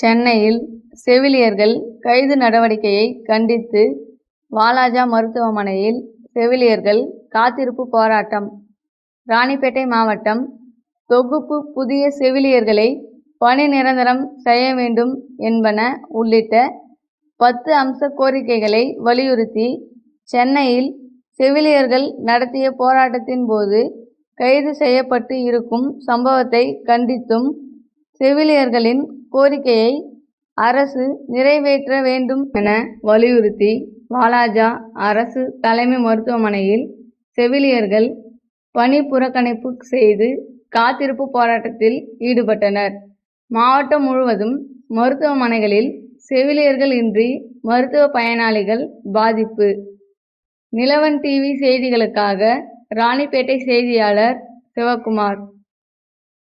சென்னையில் செவிலியர்கள் கைது நடவடிக்கையை கண்டித்து வாலாஜா மருத்துவமனையில் செவிலியர்கள் காத்திருப்பு போராட்டம். ராணிப்பேட்டை மாவட்டம் தொகுப்பு புதிய செவிலியர்களை பணி நிரந்தரம் செய்ய வேண்டும் என்பன உள்ளிட்ட பத்து அம்ச கோரிக்கைகளை வலியுறுத்தி சென்னையில் செவிலியர்கள் நடத்திய போராட்டத்தின் போது கைது செய்யப்பட்டு இருக்கும் சம்பவத்தை கண்டித்தும் செவிலியர்களின் கோரிக்கையை அரசு நிறைவேற்ற வேண்டும் என வலியுறுத்தி வாலாஜா அரசு தலைமை மருத்துவமனையில் செவிலியர்கள் பணி புறக்கணிப்பு செய்து காத்திருப்பு போராட்டத்தில் ஈடுபட்டனர். மாவட்டம் முழுவதும் மருத்துவமனைகளில் செவிலியர்கள் இன்றி மருத்துவ பயனாளிகள் பாதிப்பு. நிலவன் டிவி செய்திகளுக்காக ராணிப்பேட்டை செய்தியாளர் சிவக்குமார்